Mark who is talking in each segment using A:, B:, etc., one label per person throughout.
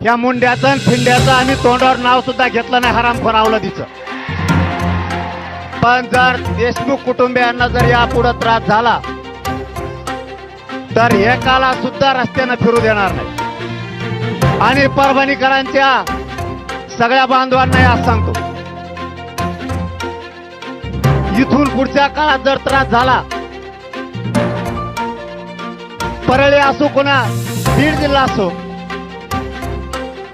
A: ह्या मुंड्याचं आणि फिंड्याचं आम्ही तोंडावर नाव सुद्धा घेतलं नाही हराम खोरावलं तिचं पण जर देशमुख कुटुंबियांना जर यापुढे त्रास झाला तर एकाला सुद्धा रस्त्यानं फिरू देणार नाही. आणि परभणीकरांच्या सगळ्या बांधवांना आज सांगतो. इथून पुढच्या काळात जर त्रास झाला परळी असो कोणा बीड जिल्हा असो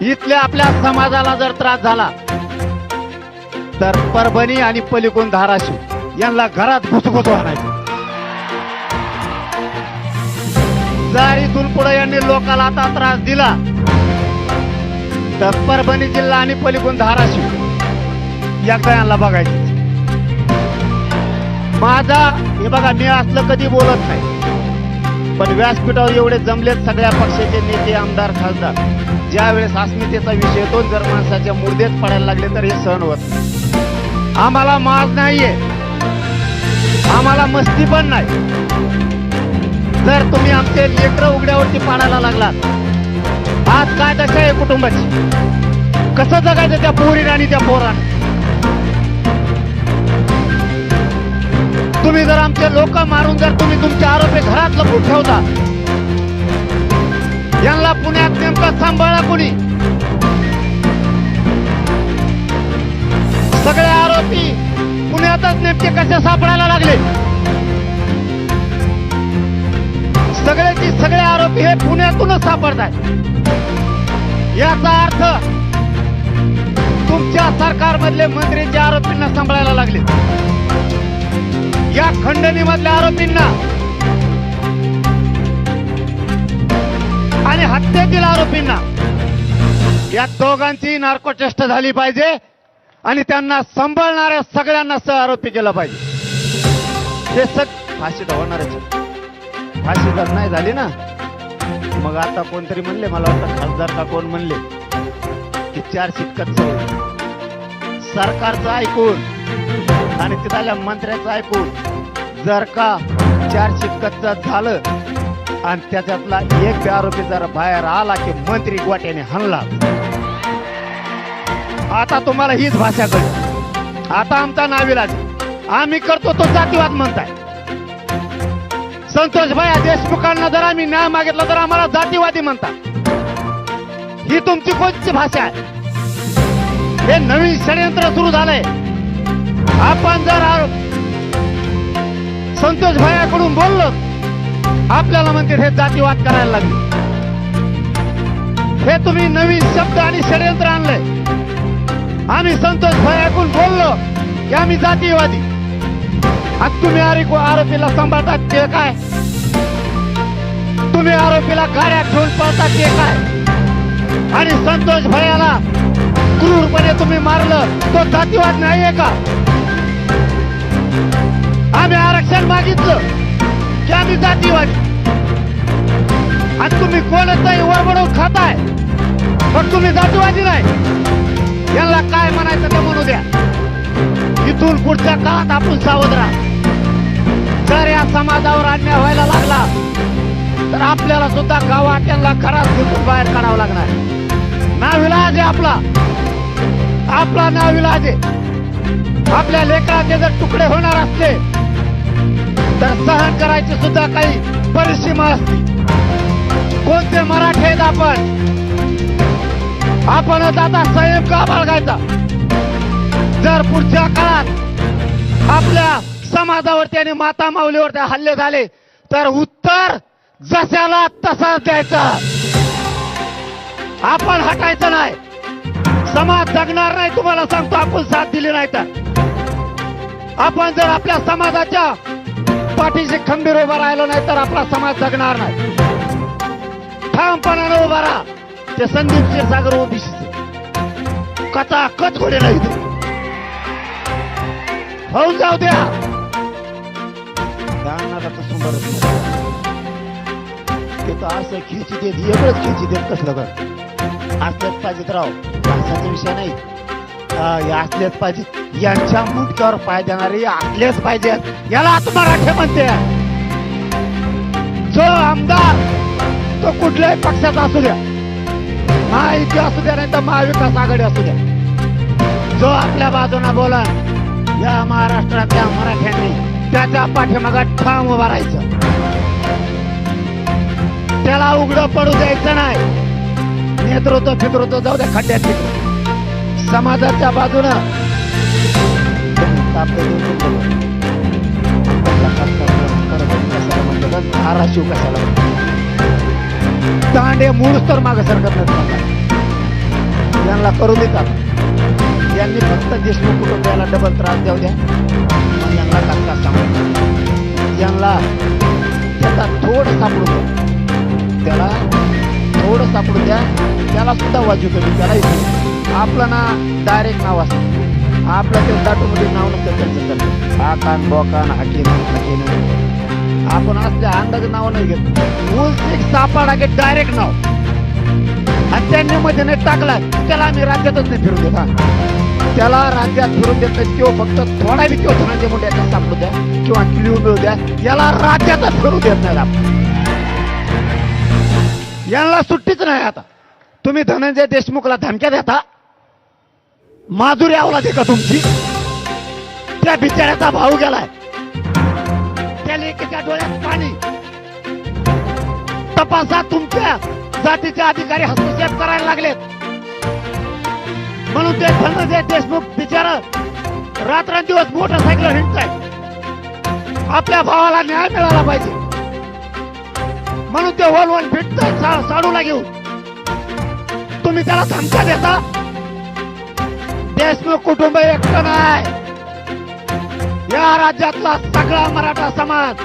A: इथल्या आपल्या समाजाला जर त्रास झाला तर परभणी आणि पलिकोण धाराशिव यांना घरात घुसघुस आणायचं. जर इथून पुढे यांनी लोकाला आता त्रास दिला तर परभणी जिल्हा आणि पलिकोण धाराशिव एकदा यांना बघायचं. माझा हे बघा मी असलं कधी बोलत नाही. पण व्यासपीठावर एवढे जमलेत सगळ्या पक्षाचे नेते आमदार खासदार. ज्यावेळेस अस्मितेचा विषय येतो जर माणसाच्या मुर्देत पडायला लागले तर हे सहन होत नाही. आम्हाला माज नाहीये. आम्हाला मस्ती पण नाही. जर तुम्ही आमचे लेकर उघड्यावरती पाडायला लागलात आज काय दशा आहे कुटुंबाची? कसं जगायचं त्या पोरीने आणि त्या पोराने? तुम्ही जर आमचे लोक मारून जर तुम्ही तुमचे आरोपी घरात लपून ठेवता यांना पुण्यात नेमकं सांभाळा कोणी? सगळे आरोपी पुण्यातच नेमके कसे सापडायला लागले? सगळ्याची सगळे आरोपी हे पुण्यातूनच सापडतात याचा अर्थ तुमच्या सरकारमधले मंत्री जे आरोपींना सांभाळायला लागले या खंडणी मधल्या आरोपींना आणि हत्येतील आरोपींना या दोघांची नार्कोटेस्ट झाली पाहिजे आणि त्यांना सांभाळणाऱ्या सगळ्यांना सह आरोपी केला पाहिजे. हे सग फाशी तर होणारच फाशी जर नाही झाली ना मग आता कोणतरी म्हणले मला वाटतं खासदार का कोण म्हणले की चार शिटकत सरकारचं ऐकून आणि तिथल्या मंत्र्याचं ऐकून. जर का चारशे कच्च झालं आणि त्याच्यातला एक आरोपी जर बाहेर आला की मंत्री गोट्याने हल्ला आता तुम्हाला हीच भाषा कळली. आता आमचा नाविलाज. आम्ही करतो तो जातीवाद म्हणताय. संतोष भाया देशमुखांना जर आम्ही न्याय मागितला तर आम्हाला जातीवादी म्हणतात. ही तुमची कोणती भाषा आहे? हे नवीन षडयंत्र सुरू झालंय. आपण जर संतोष भायाकडून बोललो आपल्याला म्हणते हे जातीवाद करायला लागले. हे तुम्ही नवीन शब्द आणि षडयंत्र आणलंय. आम्ही संतोष भायाकडून बोललो की आम्ही जातीवादी. आणि तुम्ही आरो- आरोपीला सांभाळतात ते काय? तुम्ही आरोपीला गाड्या घेऊन पळतात ते काय? आणि संतोष भैयाला क्रूरपणे तुम्ही मारलं तो जातीवाद नाहीये का? आम्ही आरक्षण मागितलं की आम्ही जातीवादी. आणि तुम्ही कोणतंही वरबडून खाताय पण तुम्ही जातीवादी नाही. यांना काय म्हणायचं ते म्हणू द्या. इथून पुढच्या काळात आपण सावध राहा. जर या समाजावर अन्याय व्हायला लागला तर आपल्याला सुद्धा गावात त्यांना घरात घुसून बाहेर काढावं लागणार. नाविलाज आहे आपला. आपला नाविलाज आहे. आपल्या लेकराचे जर तुकडे होणार असले तर सहन करायची सुद्धा काही परिसीमा असते. कोणते मराठे आहेत आपण? आपणच आता संयम का बाळगायचा? जर पुढच्या काळात आपल्या समाजावरती आणि माता माऊलीवरती हल्ले झाले तर उत्तर जशाला तसाच द्यायचा. आपण हटायचं नाही. समाज जगणार नाही तुम्हाला सांगतो आपण साथ दिली नाही तर. आपण जर आपल्या समाजाच्या पाठीशी खंबीर उभा राहिलो नाही तर आपला समाज जगणार नाही. ठामपणानं उभा राहा. ते संदीप क्षीरसागर ओबीसी कथा कच घोडे नाही होऊन जाऊ द्या. दानाला ते तर असं खिची देत एवढंच खिची देत कसलं कर असलेच पाहिजेत राव. माणसाचा विषय नाही. असलेच पाहिजे. यांच्या मुंडक्यावर पाय देणारे असलेच पाहिजेत. याला आत्मराखे म्हणते. जो आमदार तो कुठल्याही पक्षाचा असू द्या. हा महायुती असू द्या नाही तर महाविकास आघाडी असू द्या. जो आपल्या बाजूने बोला या महाराष्ट्रातल्या मराठ्यांनी त्याच्या पाठीमागात ठाम उभा राहायचं. त्याला उघडं पडू द्यायचं नाही. नेतृत्व फितृत्व जाऊ द्या खड्ड्यात समाजाच्या बाजूनं. आपलं कशाला धाराशिव कशाला? दांडे मूळच तर माग सरकत नाही यांना करू देतात यांनी फक्त देशमुख कुटुंबियाला डबल त्रास देऊ द्या. यांना धक्का सांगू यांना त्याचा थोडं सापडू द्या. त्याला थोडं सापडू द्या. त्याला सुद्धा वाजू कमी त्याला आपलं ना डायरेक्ट नाव असतं. आपलं ते दाटूमध्ये नाव नसतं त्यांचं तर. हा बोकान हाकीम हाकीम. आपण असल्या अंदाज नाव नाही घेत. उलसिक सापाडा की डायरेक्ट नाव. आणि त्यांनी मध्ये नाही टाकला त्याला आम्ही राज्यातच नाही फिरून देत हा. त्याला राज्यात फिरून देत नाही किंवा फक्त थोडा बी किंवा धनंजय मुंडे यांना सापडू द्या किंवा क्लिव मिळू द्या याला राज्यातच फिरू देत नाही आपण. यांना सुट्टीच नाही आता. तुम्ही धनंजय देशमुखला धमक्या देता माधुरी आवला का तुमची? त्या बिचाऱ्याचा भाऊ गेलाय. त्या लेकीच्या डोळ्यात पाणी. तपासात तुमच्या जातीचे अधिकारी हस्तक्षेप करायला लागलेत. म्हणून ते धनंजय देशमुख बिचार रात्रंदिवस मोटरसायकल हिंडताय आपल्या भावाला न्याय मिळाला पाहिजे. म्हणून ते वन वन फिटताय साडूला घेऊन. तुम्ही त्याला धमक्या देता? देशमुख कुटुंब एकटं नाही। या राज्यातला सगळा मराठा समाज।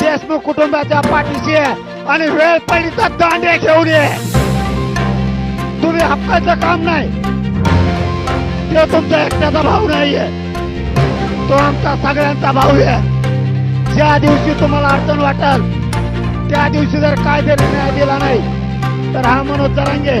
A: देशमुख कुटुंबाच्या पाठीशी आहे आणि वेळ पडली तर दांडे घेऊन ये। तुम्ही हक्काचं काम नाही। ते तुमचा एकट्याचा भाऊ नाहीये। तो आमचा सगळ्यांचा भाऊ आहे। ज्या दिवशी तुम्हाला अडचण वाटेल त्या दिवशी जर कायदे निर्णय दिला नाही तर हा मनोज जरांगे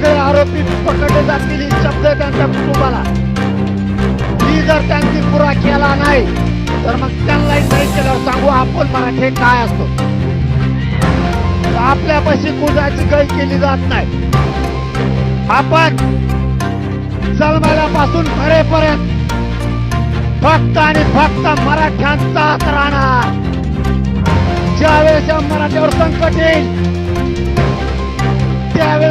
A: सगळे आरोपी पकडले जातील ही शब्द त्यांच्या कुटुंबाला. ही जर त्यांनी पुरा केला नाही तर मग त्यांनाही नाही केल्यावर सांगू आपण मराठे काय असतो. आपल्यापाशी कुणाची गय केली जात नाही. आपण जन्मल्यापासून मरेपर्यंत फक्त आणि फक्त मराठ्यांचाच राहणार. ज्यावेळेस मराठ्यावर संकट येईल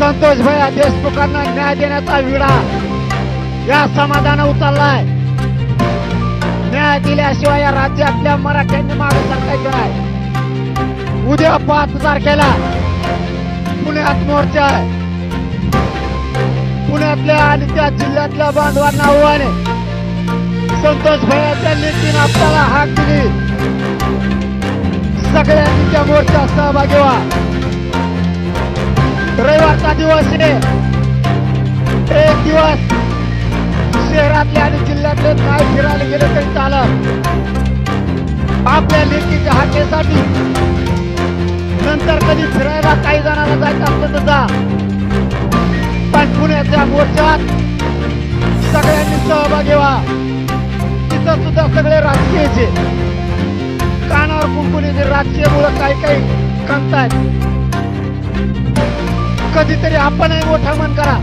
A: संतोष भैया देशमुखांना न्याय देण्याचा विडा या समाजानं उचललाय न्याय दिल्याशिवाय या राज्यातल्या मराठ्यांनी मागे सांगायचं नाही. उद्या पाच तारखेला पुण्यात मोर्चा आहे. पुण्यातल्या आणि त्या जिल्ह्यातल्या बांधवांना आव्हाने संतोष भैयाच्या लेखीन आपल्याला हाक दिली. सगळ्यांनी त्या मोर्चात सहभागी व्हा. रविवारचा दिवस आहे एक दिवस शहरातले आणि जिल्ह्यातले काय फिरायला गेले तरी चालत. आपल्या लेखीच्या हाकेसाठी नंतर कधी फिरायला काही जणांना जायचं असलं तर जा. पण पुण्याच्या मोर्चात सगळ्यांनी सहभागी व्हा. सगळे राजकीयचे. कानावर कुंकुनी राजकीय मुळे काही काही कंगतायत कधीतरी आपणही मोठा मन करा.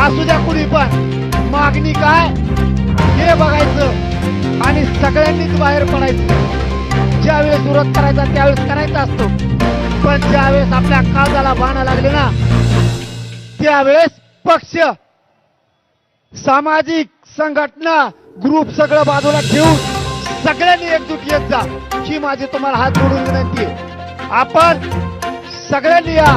A: असू द्या कुणी पण. मागणी काय? हे बघायचं आणि सगळ्यांनीच बाहेर पडायचं. ज्यावेळेस विरोध करायचा त्यावेळेस करायचा असतो. पण ज्यावेळेस आपल्या काळजाला बाणा लागले ना त्यावेळेस पक्ष सामाजिक संघटना ग्रुप सगळं बाजूला ठेवून सगळ्यांनी एकजूट येत जा. ही माझी तुम्हाला हात जोडून विनंती आपण सगळ्यांनी या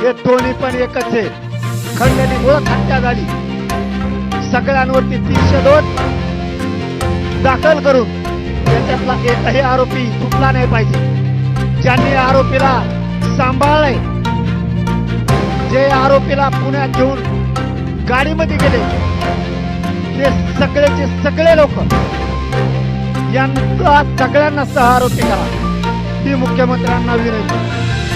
A: हे दोन्ही पण एकच आहे. खंडणी मुळात हत्या झाली. सगळ्यांवरती तीनशे दोन दाखल करून त्याच्यातला एकही आरोपी सुटला नाही पाहिजे. ज्यांनी आरोपीला सांभाळले जे आरोपीला पुण्यात घेऊन गाडीमध्ये गेले ते सगळेचे सगळे लोक यांचा सगळ्यांना सह आरोपी करा. ही मुख्यमंत्र्यांना विनंती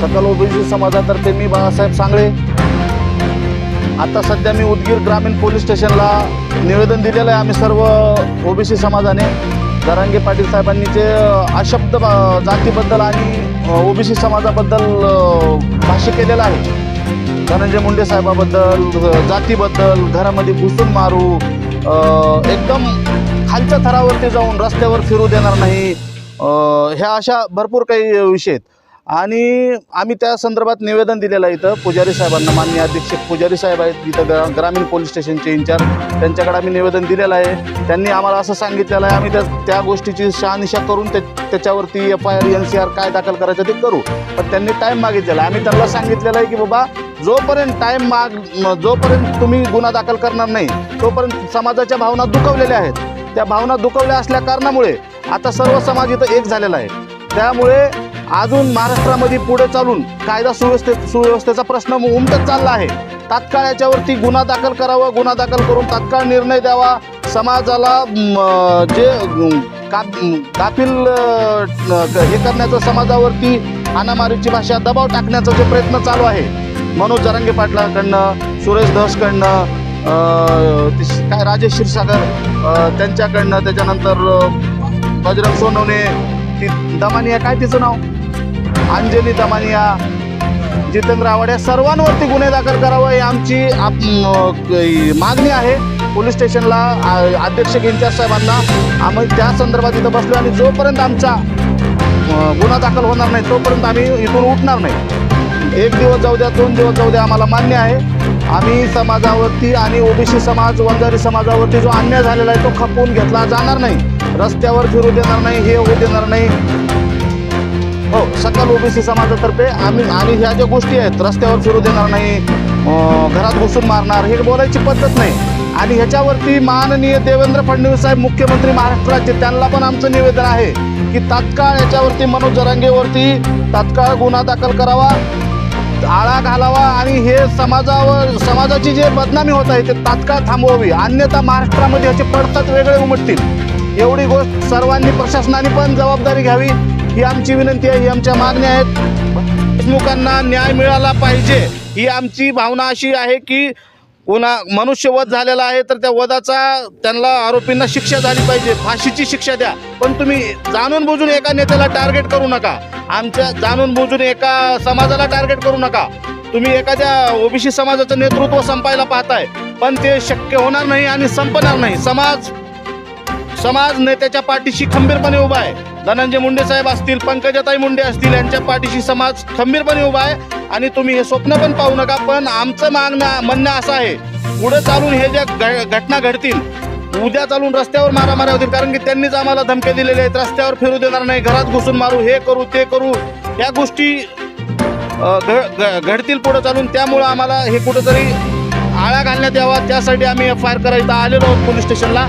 B: सकल ओबीसी समाजातर्फे मी बाळासाहेब सांगळे. आता सध्या मी उदगीर ग्रामीण पोलीस स्टेशनला निवेदन दिलेलं आहे आम्ही सर्व ओबीसी समाजाने. जरांगे पाटील साहेबांनी जे अशब्द जातीबद्दल आणि ओबीसी समाजाबद्दल भाष्य केलेलं आहे. धनंजय मुंडे साहेबाबद्दल जातीबद्दल घरामध्ये घुसून मारू एकदम खालच्या थरावरती जाऊन रस्त्यावर फिरू देणार नाही. ह्या अशा भरपूर काही विषय आहेत. आणि आम्ही त्या संदर्भात निवेदन दिलेलं आहे इथं. पुजारी साहेबांना मान्य अधीक्षक पुजारी साहेब आहेत इथं ग्रा ग्रामीण पोलीस स्टेशनचे इंचार्ज त्यांच्याकडे आम्ही निवेदन दिलेलं आहे. त्यांनी आम्हाला असं सांगितलेलं आहे आम्ही त्या त्या गोष्टीची शहानिशा करून ते त्याच्यावरती F I R N C R काय दाखल करायचं ते करू. पण त्यांनी टाईम मागितलेला आहे. आम्ही त्यांना सांगितलेलं आहे की बाबा जोपर्यंत टाईम माग जोपर्यंत तुम्ही गुन्हा दाखल करणार नाही तोपर्यंत समाजाच्या भावना दुखवलेल्या आहेत. त्या भावना दुखवल्या असल्या कारणामुळे आता सर्व समाज इथं एक झालेला आहे. त्यामुळे अजून महाराष्ट्रामध्ये पुढे चालून कायदा सुव्यवस्थे सुव्यवस्थेचा प्रश्न उमटत चालला आहे. तात्काळ याच्यावरती गुन्हा दाखल करावा गुन्हा दाखल करून तात्काळ निर्णय द्यावा. समाजाला जे का काफील हे करण्याचं समाजावरती हानामारीची भाषा दबाव टाकण्याचा जे प्रयत्न चालू आहे. मनोज जरांगे पाटलाकडनं सुरेश धसकडनं काय राजेश क्षीरसागर त्यांच्याकडनं त्याच्यानंतर बजरंग सोनवणे ती दमानिया काय तिचं नाव? अंजली दमानिया जितेंद्र आव्हाड या सर्वांवरती गुन्हे दाखल करावा ही आमची आप- मागणी आहे. पोलीस स्टेशनला आ- अध्यक्ष इंचार्ज साहेबांना आम्ही त्या संदर्भात इथं बसलो आणि जोपर्यंत आमचा गुन्हा दाखल होणार नाही तोपर्यंत आम्ही इथून उठणार नाही. एक दिवस जाऊ द्या दोन दिवस जाऊ द्या आम्हाला मान्य आहे. आम्ही समाजावरती आणि ओबीसी समाज वंजारी समाजावरती जो अन्याय झालेला आहे तो खपवून घेतला जाणार नाही. रस्त्यावर फिरू देणार नाही हे होऊ देणार नाही. हो सकल ओबीसी समाजातर्फे आम्ही आणि ह्या ज्या गोष्टी आहेत रस्त्यावर फिरू देणार नाही घरात घुसून मारणार हे बोलायची पद्धत नाही. आणि ह्याच्यावरती माननीय देवेंद्र फडणवीस साहेब मुख्यमंत्री महाराष्ट्राचे त्यांना पण आमचं निवेदन आहे की तात्काळ याच्यावरती मनोज जरांगेवरती तात्काळ गुन्हा दाखल करावा आळा घालावा आणि हे समाजावर समाजाची जे बदनामी होत आहे ते तात्काळ थांबवावी. अन्यथा महाराष्ट्रामध्ये ह्याचे पडतात वेगळे उमटतील. एवढी गोष्ट सर्वांनी प्रशासनाने पण जबाबदारी घ्यावी. ही आमची विनंती आहे ही आमच्या मागण्या आहेत. देशमुखांना न्याय मिळाला पाहिजे ही आमची भावना अशी आहे की कोणा मनुष्यवध झालेला आहे तर त्या वधाचा त्यांना आरोपींना शिक्षा झाली पाहिजे फाशीची शिक्षा द्या. पण तुम्ही जाणून बुजून एका नेत्याला टार्गेट करू नका. आमच्या जाणून बुजून एका समाजाला टार्गेट करू नका. तुम्ही एखाद्या ओबीसी समाजाचं नेतृत्व संपायला पाहताय पण ते शक्य होणार नाही आणि संपणार नाही. समाज समाज नेत्याच्या पाठीशी खंबीरपणे उभा आहे. धनंजय मुंडे साहेब असतील पंकजाताई मुंडे असतील यांच्या पाठीशी समाज खंबीरपणे उभा आहे. आणि तुम्ही हे स्वप्न पण पाहू नका पण आमचं मागणं म्हणणं असं आहे. पुढे चालून हे ज्या घ- घटना घडतील उद्या चालून रस्त्यावर मारामाऱ्या होतील. कारण की त्यांनीच आम्हाला धमके दिलेले आहेत. रस्त्यावर फिरू देणार नाही घरात घुसून मारू हे करू ते करू. या गोष्टी घडतील पुढे चालून. त्यामुळं आम्हाला हे कुठंतरी आळा घालण्यात यावा. त्यासाठी आम्ही एफ आय आर करायला आलेलो आहोत पोलीस स्टेशनला.